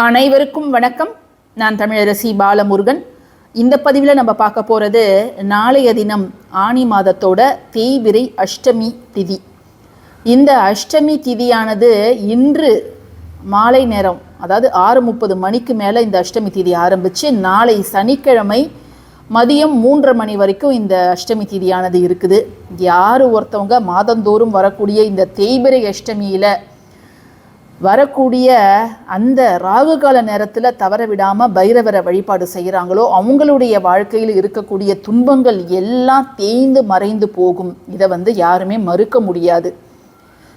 அனைவருக்கும் வணக்கம். நான் தமிழரசி பாலமுருகன். இந்த பதிவில் நம்ம பார்க்க போகிறது நாளைய தினம் ஆனி மாதத்தோட தேய்பிரை அஷ்டமி திதி. இந்த அஷ்டமி திதியானது இன்று மாலை நேரம் அதாவது ஆறு முப்பது மணிக்கு மேலே இந்த அஷ்டமி திதி ஆரம்பித்து நாளை சனிக்கிழமை மதியம் மூன்றரை மணி வரைக்கும் இந்த அஷ்டமி திதியானது இருக்குது. யார் ஒருத்தவங்க மாதந்தோறும் வரக்கூடிய இந்த தேய்பிரை அஷ்டமியில் வரக்கூடிய அந்த ராகுகால நேரத்தில் தவற விடாமல் பைரவரை வழிபாடு செய்கிறாங்களோ அவங்களுடைய வாழ்க்கையில் இருக்கக்கூடிய துன்பங்கள் எல்லாம் தேய்ந்து மறைந்து போகும். இதை வந்து யாருமே மறுக்க முடியாது.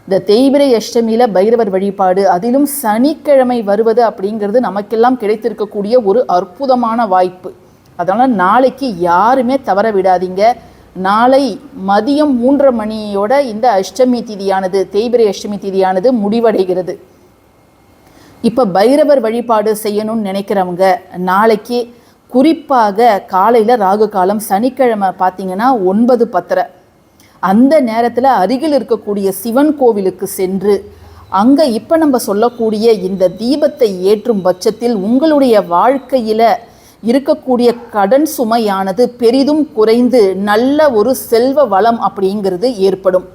இந்த தேய்பிரை அஷ்டமியில் பைரவர் வழிபாடு அதிலும் சனிக்கிழமை வருவது அப்படிங்கிறது நமக்கெல்லாம் கிடைத்திருக்கக்கூடிய ஒரு அற்புதமான வாய்ப்பு. அதனால் நாளைக்கு யாருமே தவற விடாதீங்க. நாளை மதியம் மூன்றரை மணியோட இந்த அஷ்டமி திதியானது தேய்பிரை அஷ்டமி திதியானது முடிவடைகிறது. இப்போ பைரவர் வழிபாடு செய்யணும்னு நினைக்கிறவங்க நாளைக்கு குறிப்பாக காலையில் ராகு காலம் சனிக்கிழமை பார்த்தீங்கன்னா ஒன்பது பத்தரை. அந்த நேரத்தில் அருகில் இருக்கக்கூடிய சிவன் கோவிலுக்கு சென்று அங்கே இப்போ நம்ம சொல்லக்கூடிய இந்த தீபத்தை ஏற்றும் பட்சத்தில் உங்களுடைய வாழ்க்கையில் இருக்கக்கூடிய கடன் சுமையானது பெரிதும் குறைந்து நல்ல ஒரு செல்வ வளம் அப்படிங்கிறது ஏற்படும்.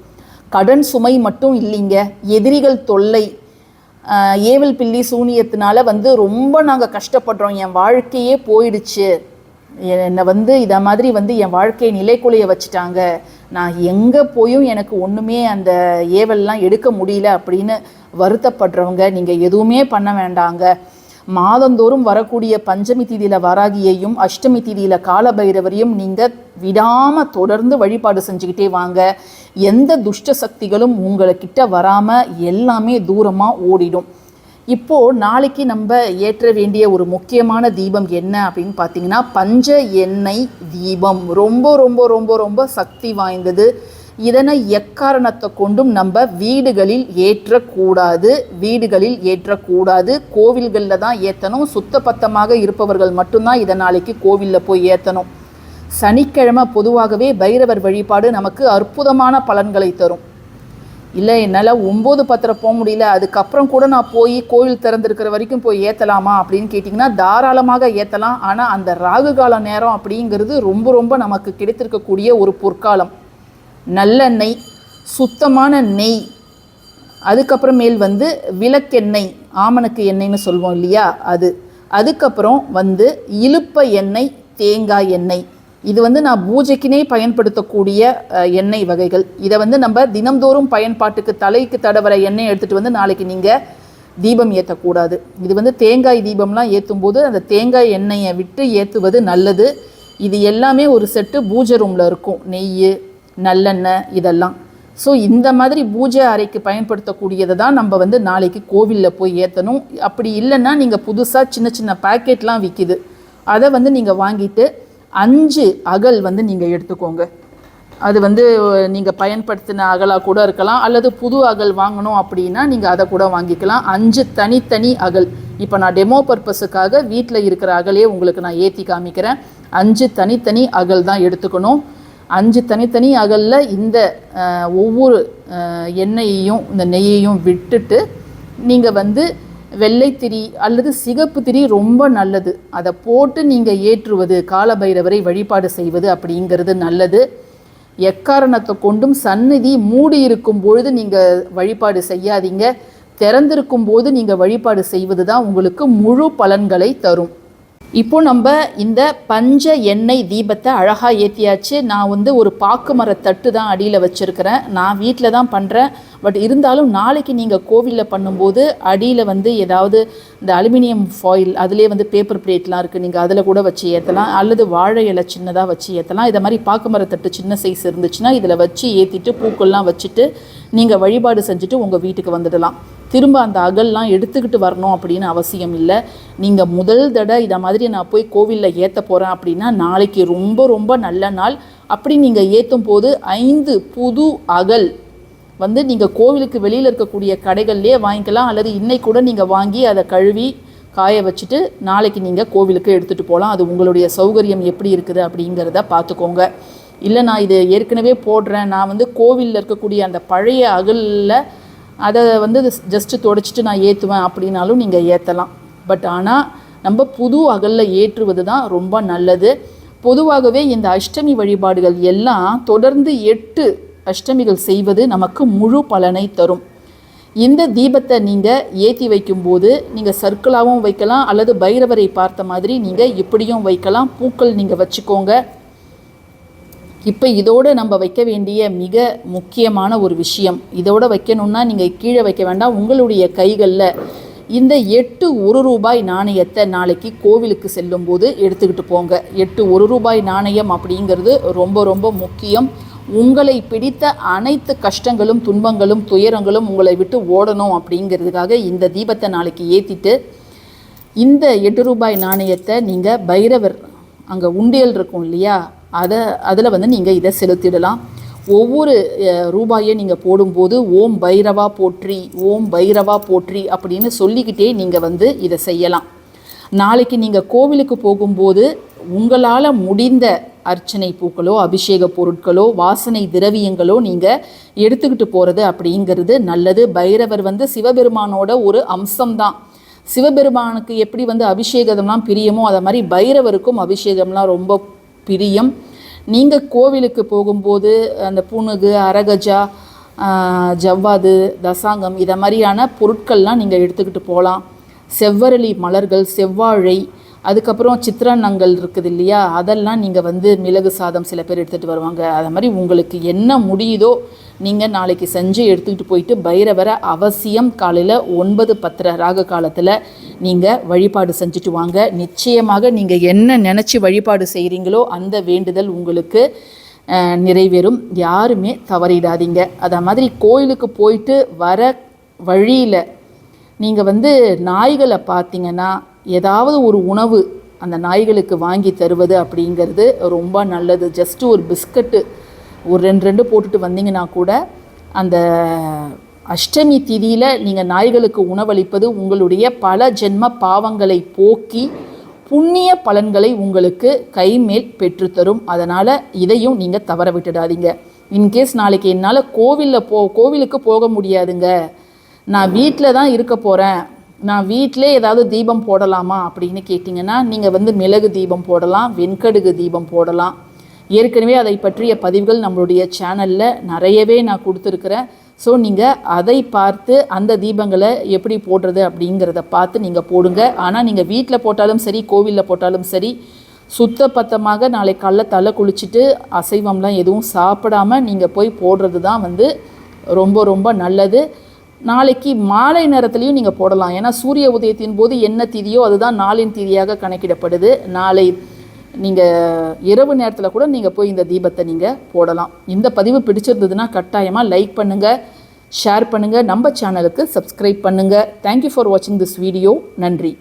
கடன் சுமை மட்டும் இல்லைங்க எதிரிகள் தொல்லை ஏவல் பில்லி சூனியத்தினால வந்து ரொம்ப நாங்கள் கஷ்டப்படுறோம். என் வாழ்க்கையே போயிடுச்சு. என்னை வந்து இதை மாதிரி வந்து என் வாழ்க்கையை நிலைக்குலைய வச்சுட்டாங்க. நான் எங்கே போயும் எனக்கு ஒன்றுமே அந்த ஏவல்லாம் எடுக்க முடியல அப்படின்னு வருத்தப்படுறவங்க. நீங்கள் எதுவுமே பண்ண வேண்டாங்க. மாதந்தோறும் வரக்கூடிய பஞ்சமி தீதியில் வராகியையும் அஷ்டமி தீதியில் காலபைரவரையும் நீங்கள் விடாமல் தொடர்ந்து வழிபாடு செஞ்சுக்கிட்டே வாங்க. எந்த துஷ்ட சக்திகளும் உங்கள்கிட்ட வராமல் எல்லாமே தூரமாக ஓடிடும். இப்போது நாளைக்கு நம்ம ஏற்ற வேண்டிய ஒரு முக்கியமான தீபம் என்ன அப்படின்னு பார்த்தீங்கன்னா பஞ்ச எண்ணெய் தீபம். ரொம்ப ரொம்ப ரொம்ப ரொம்ப சக்தி வாய்ந்தது. இதனை எக்காரணத்தை கொண்டும் நம்ம வீடுகளில் ஏற்றக்கூடாது வீடுகளில் ஏற்றக்கூடாது. கோவில்களில் தான் ஏற்றணும் சுத்தபத்தமாக இருப்பவர்கள் மட்டும்தான் இதை நாளைக்கு கோவிலில் போய் ஏற்றணும் சனிக்கிழமை பொதுவாகவே பைரவர் வழிபாடு நமக்கு அற்புதமான பலன்களை தரும். இல்லை என்னால் ஒம்பது பத்திரம் போக முடியல. அதுக்கப்புறம் கூட நான் போய் கோவில் திறந்திருக்கிற வரைக்கும் போய் ஏற்றலாமா அப்படின்னு கேட்டிங்கன்னா தாராளமாக ஏற்றலாம் ஆனால் அந்த ராகு கால நேரம் அப்படிங்கிறது ரொம்ப ரொம்ப நமக்கு கிடைத்திருக்கக்கூடிய ஒரு பொற்காலம். நல்லெண்ணெய் சுத்தமான நெய் அதுக்கப்புறமேல் வந்து விளக்கெண்ணெய் ஆமணக்கு எண்ணெய்னு சொல்லுவோம் இல்லையா அது. அதுக்கப்புறம் வந்து இழுப்ப எண்ணெய் தேங்காய் எண்ணெய். இது வந்து நான் பூஜைக்குனே பயன்படுத்தக்கூடிய எண்ணெய் வகைகள். இதை வந்து நம்ம தினம்தோறும் பயன்பாட்டுக்கு தலைக்கு தடவர எண்ணெய் எடுத்துகிட்டு வந்து நாளைக்கு நீங்கள் தீபம் ஏற்றக்கூடாது இது வந்து தேங்காய் தீபம்லாம் ஏற்றும் போது அந்த தேங்காய் எண்ணெயை விட்டு ஏற்றுவது நல்லது. இது எல்லாமே ஒரு செட்டு பூஜை ரூமில் இருக்கும். நெய் நல்லெண்ணெய் இதெல்லாம். ஸோ இந்த மாதிரி பூஜை அறைக்கு பயன்படுத்தக்கூடியதை தான் நம்ம வந்து நாளைக்கு கோவிலில் போய் ஏற்றணும் அப்படி இல்லைன்னா நீங்கள் புதுசாக சின்ன சின்ன பேக்கெட்லாம் விற்கிது அதை வந்து நீங்கள் வாங்கிட்டு அஞ்சு அகல் வந்து நீங்கள் எடுத்துக்கோங்க. அது வந்து நீங்கள் பயன்படுத்தின அகலாக கூட இருக்கலாம் அல்லது புது அகல் வாங்கணும் அப்படின்னா நீங்கள் அதை கூட வாங்கிக்கலாம். அஞ்சு தனித்தனி அகல். இப்போ நான் டெமோ பர்பஸுக்காக வீட்டில் இருக்கிற அகலே உங்களுக்கு நான் ஏற்றி காமிக்கிறேன். அஞ்சு தனித்தனி அகல் தான் எடுத்துக்கணும். அஞ்சு தனித்தனி அகலில் இந்த ஒவ்வொரு எண்ணெயையும் இந்த நெய்யையும் விட்டுட்டு நீங்கள் வந்து வெள்ளை திரி அல்லது சிகப்பு திரி ரொம்ப நல்லது. அதை போட்டு நீங்கள் ஏற்றுவது காலபைரவரை வழிபாடு செய்வது அப்படிங்கிறது நல்லது. எக்காரணத்தை கொண்டும் சந்நிதி மூடி இருக்கும் பொழுது நீங்கள் வழிபாடு செய்யாதீங்க. திறந்திருக்கும் போது நீங்கள் வழிபாடு செய்வது தான் உங்களுக்கு முழு பலன்களை தரும். இப்போ நம்ம இந்த பஞ்ச எண்ணெய் தீபத்தை அழகாக ஏற்றியாச்சு நான் வந்து ஒரு பாக்கு மரத்தட்டு தான் அடியில் வச்சுருக்கிறேன். நான் வீட்டில் தான் பண்ணுறேன் பட் இருந்தாலும் நாளைக்கு நீங்கள் கோவிலில் பண்ணும்போது அடியில் வந்து ஏதாவது இந்த அலுமினியம் ஃபாயில் அதிலே வந்து பேப்பர் பிளேட்லாம் இருக்குது நீங்கள் அதில் கூட வச்சு ஏற்றலாம் அல்லது வாழை இலை சின்னதாக வச்சு ஏற்றலாம் இதை மாதிரி பாக்கு மரத்தட்டு சின்ன சைஸ் இருந்துச்சுன்னா இதில் வச்சு ஏற்றிட்டு பூக்கள்லாம் வச்சுட்டு நீங்கள் வழிபாடு செஞ்சுட்டு உங்கள் வீட்டுக்கு வந்துடலாம். திரும்ப அந்த அகல்லாம் எடுத்துக்கிட்டு வரணும் அப்படின்னு அவசியம் இல்லை. நீங்கள் முதல் தடவை இதை மாதிரி நான் போய் கோவிலில் ஏற்ற போகிறேன் அப்படின்னா நாளைக்கு ரொம்ப ரொம்ப நல்ல நாள். அப்படி நீங்கள் ஏற்றும் போது ஐந்து புது அகல் வந்து நீங்கள் கோவிலுக்கு வெளியில் இருக்கக்கூடிய கடைகள்லேயே வாங்கிக்கலாம். அல்லது இன்னைக்கு கூட நீங்கள் வாங்கி அதை கழுவி காய வச்சுட்டு நாளைக்கு நீங்கள் கோவிலுக்கு எடுத்துகிட்டு போகலாம் அது உங்களுடைய சௌகரியம் எப்படி இருக்குது அப்படிங்கிறத பார்த்துக்கோங்க. இல்லை நான் இது ஏற்கனவே போடுறேன். நான் வந்து கோவிலில் இருக்கக்கூடிய அந்த பழைய அகலில் அதை வந்து ஜஸ்ட்டு தொடச்சிட்டு நான் ஏற்றுவேன் அப்படின்னாலும் நீங்கள் ஏற்றலாம் பட் ஆனால் நம்ம புது அகலில் ஏற்றுவது தான் ரொம்ப நல்லது. பொதுவாகவே இந்த அஷ்டமி வழிபாடுகள் எல்லாம் தொடர்ந்து எட்டு அஷ்டமிகள் செய்வது நமக்கு முழு பலனை தரும். இந்த தீபத்தை நீங்கள் ஏற்றி வைக்கும்போது நீங்கள் சர்க்கிளாகவும் வைக்கலாம் அல்லது பைரவரை பார்த்த மாதிரி நீங்கள் இப்படியும் வைக்கலாம். பூக்கள் நீங்கள் வச்சுக்கோங்க. இப்போ இதோடு நம்ம வைக்க வேண்டிய மிக முக்கியமான ஒரு விஷயம் இதோடு வைக்கணும்னா நீங்கள் கீழே வைக்க வேண்டாம் உங்களுடைய கைகளில் இந்த எட்டு ஒரு ரூபாய் நாணயத்தை நாளைக்கு கோவிலுக்கு செல்லும்போது எடுத்துக்கிட்டு போங்க. எட்டு ஒரு ரூபாய் நாணயம் அப்படிங்கிறது ரொம்ப ரொம்ப முக்கியம். உங்களை பிடித்த அனைத்து கஷ்டங்களும் துன்பங்களும் துயரங்களும் உங்களை விட்டு ஓடணும் அப்படிங்கிறதுக்காக இந்த தீபத்தை நாளைக்கு ஏற்றிட்டு இந்த எட்டு ரூபாய் நாணயத்தை நீங்கள் பைரவர் அங்கே உண்டியல் இருக்கும் இல்லையா அதை அதில் வந்து நீங்கள் இதை செலுத்திடலாம். ஒவ்வொரு ரூபாயை நீங்கள் போடும்போது ஓம் பைரவா போற்றி ஓம் பைரவா போற்றி அப்படின்னு சொல்லிக்கிட்டே நீங்கள் வந்து இதை செய்யலாம். நாளைக்கு நீங்கள் கோவிலுக்கு போகும்போது உங்களால் முடிந்த அர்ச்சனை பூக்களோ அபிஷேக பொருட்களோ வாசனை திரவியங்களோ நீங்கள் எடுத்துக்கிட்டு போகிறது அப்படிங்கிறது நல்லது. பைரவர் வந்து சிவபெருமானோட ஒரு அம்சம்தான். சிவபெருமானுக்கு எப்படி வந்து அபிஷேகம்லாம் பிரியமோ அதை மாதிரி பைரவருக்கும் அபிஷேகம்லாம் ரொம்ப பிரியம். நீங்கள் கோவிலுக்கு போகும்போது அந்த புனுகு அரகஜா ஜவ்வாது தசாங்கம் இதை மாதிரியான பொருட்கள்லாம் நீங்கள் எடுத்துக்கிட்டு போகலாம் செவ்வரளி மலர்கள் செவ்வாழை அதுக்கப்புறம் சித்திரன்னங்கள் இருக்குது இல்லையா? அதெல்லாம் நீங்கள் வந்து மிளகு சாதம் சில பேர் எடுத்துகிட்டு வருவாங்க. அதை மாதிரி உங்களுக்கு என்ன முடியுதோ நீங்கள் நாளைக்கு செஞ்சு எடுத்துக்கிட்டு போயிட்டு பைரவரை அவசியம் காலையில் ஒன்பது பத்தரை ராக காலத்தில் நீங்கள் வழிபாடு செஞ்சுட்டு வாங்க. நிச்சயமாக நீங்கள் என்ன நினச்சி வழிபாடு செய்கிறீங்களோ அந்த வேண்டுதல் உங்களுக்கு நிறைவேறும். யாருமே தவறிடாதீங்க. அதை மாதிரி கோயிலுக்கு போயிட்டு வர வழியில் நீங்கள் வந்து நாய்களை பார்த்தீங்கன்னா ஏதாவது ஒரு உணவு அந்த நாய்களுக்கு வாங்கி தருவது அப்படிங்கிறது ரொம்ப நல்லது. ஜஸ்ட் ஒரு பிஸ்கட்டு ஒரு ரெண்டு ரெண்டு போட்டுட்டு வந்தீங்கன்னா கூட அந்த அஷ்டமி திதியில் நீங்கள் நாய்களுக்கு உணவளிப்பது உங்களுடைய பல ஜென்ம பாவங்களை போக்கி புண்ணிய பலன்களை உங்களுக்கு கைமேல் பெற்றுத்தரும். அதனால் இதையும் நீங்கள் தவற விட்டுடாதீங்க. இன்கேஸ் நாளைக்கு என்னால் கோவிலில் போ கோவிலுக்கு போக முடியாதுங்க. நான் வீட்டில் தான் இருக்க போகிறேன் நான் வீட்டிலே ஏதாவது தீபம் போடலாமா அப்படின்னு கேட்டிங்கன்னா நீங்கள் வந்து மிளகு தீபம் போடலாம் வெண்கடுகு தீபம் போடலாம். ஏற்கனவே அதை பற்றிய பதிவுகள் நம்மளுடைய சேனலில் நிறையவே நான் கொடுத்துருக்குறேன். ஸோ நீங்கள் அதை பார்த்து அந்த தீபங்களை எப்படி போடுறது அப்படிங்கிறத பார்த்து நீங்கள் போடுங்க. ஆனால் நீங்கள் வீட்டில் போட்டாலும் சரி கோவிலில் போட்டாலும் சரி சுத்த பத்தமாக நாளை காலைல தலை குளிச்சுட்டு அசைவம்லாம் எதுவும் சாப்பிடாம நீங்கள் போய் போடுறது தான் வந்து ரொம்ப ரொம்ப நல்லது. நாளைக்கு மாலை நேரத்துலையும் நீங்கள் போடலாம். ஏன்னா சூரிய உதயத்தின் போது என்ன திதியோ அதுதான் நாளின் திதியாக கணக்கிடப்படுது. நாளை நீங்கள் இரவு நேரத்தில் கூட நீங்கள் போய் இந்த தீபத்தை நீங்கள் போடலாம். இந்த பதிவு பிடிச்சிருந்ததுன்னா கட்டாயமாக லைக் பண்ணுங்கள் ஷேர் பண்ணுங்கள் நம்ம சேனலுக்கு சப்ஸ்கிரைப் பண்ணுங்கள் தேங்க்யூ ஃபார் வாட்சிங் திஸ் வீடியோ நன்றி.